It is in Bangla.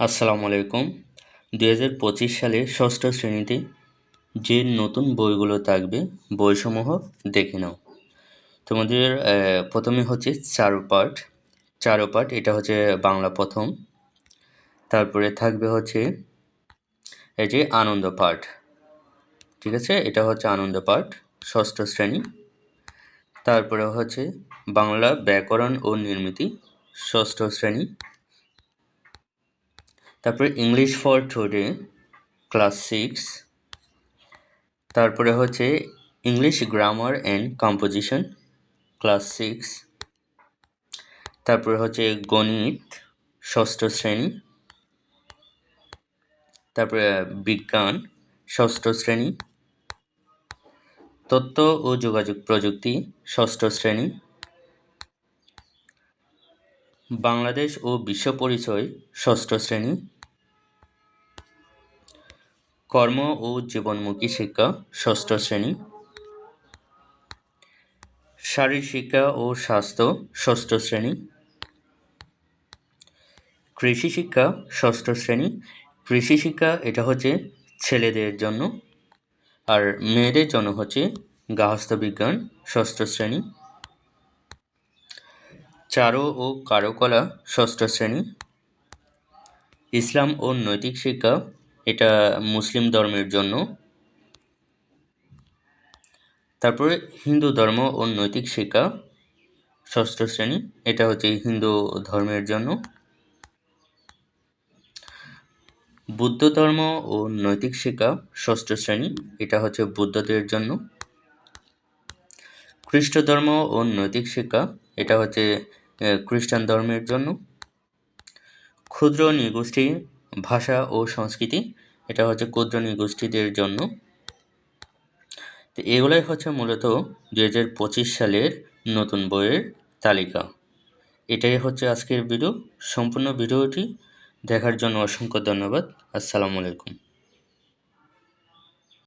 আসসালামু আলাইকুম। দুই হাজার পঁচিশ সালে ষষ্ঠ শ্রেণীতে যে নতুন বইগুলো থাকবে, বইসমূহ দেখে নাও। তোমাদের প্রথমে হচ্ছে চারু পাঠ চারু পাঠ এটা হচ্ছে বাংলা প্রথম। তারপরে থাকবে হচ্ছে এই যে আনন্দ পাঠ। ঠিক আছে? এটা হচ্ছে আনন্দ পাঠ, ষষ্ঠ শ্রেণি। তারপরে হচ্ছে বাংলা ব্যাকরণ ও নির্মিতি, ষষ্ঠ শ্রেণি। তারপরে English for today class six তারপরে হচ্ছে English grammar and composition class six তারপরে হচ্ছে গণিত, ষষ্ঠ শ্রেণি. তারপরে বিজ্ঞান, ষষ্ঠ শ্রেণি. তথ্য ও যোগাযোগ প্রযুক্তি, ষষ্ঠ শ্রেণি. বাংলাদেশ ও বিশ্ব পরিচয়, ষষ্ঠ শ্রেণি। কর্ম ও জীবনমুখী শিক্ষা, ষষ্ঠ শ্রেণি। শারীর শিক্ষা ও স্বাস্থ্য, ষষ্ঠ শ্রেণি। কৃষি শিক্ষা, ষষ্ঠ শ্রেণি। কৃষি শিক্ষা এটা হচ্ছে ছেলেদের জন্য। আর মেয়েদের জন্য হচ্ছে গাহস্থ বিজ্ঞান, ষষ্ঠ শ্রেণি। চারু ও কারুকলা, ষষ্ঠ শ্রেণি। ইসলাম ও নৈতিক শিক্ষা এটা মুসলিম ধর্মের জন্য। তারপরে হিন্দু ধর্ম ও নৈতিক শিক্ষা, ষষ্ঠ শ্রেণি, এটা হচ্ছে হিন্দু ধর্মের জন্য। বুদ্ধ ধর্ম ও নৈতিক শিক্ষা, ষষ্ঠ শ্রেণি, এটা হচ্ছে বুদ্ধদের জন্য। খ্রিস্ট ধর্ম ও নৈতিক শিক্ষা, এটা হচ্ছে খ্রিস্টান ধর্মের জন্য। ক্ষুদ্র নৃগোষ্ঠী ভাষা ও সংস্কৃতি, এটা হচ্ছে ক্ষুদ্র গোষ্ঠীদের জন্য। তো এগুলোই হচ্ছে মূলত দু হাজার পঁচিশ সালের নতুন বইয়ের তালিকা। এটাই হচ্ছে আজকের ভিডিও। সম্পূর্ণ ভিডিওটি দেখার জন্য অসংখ্য ধন্যবাদ। আসসালামু আলাইকুম।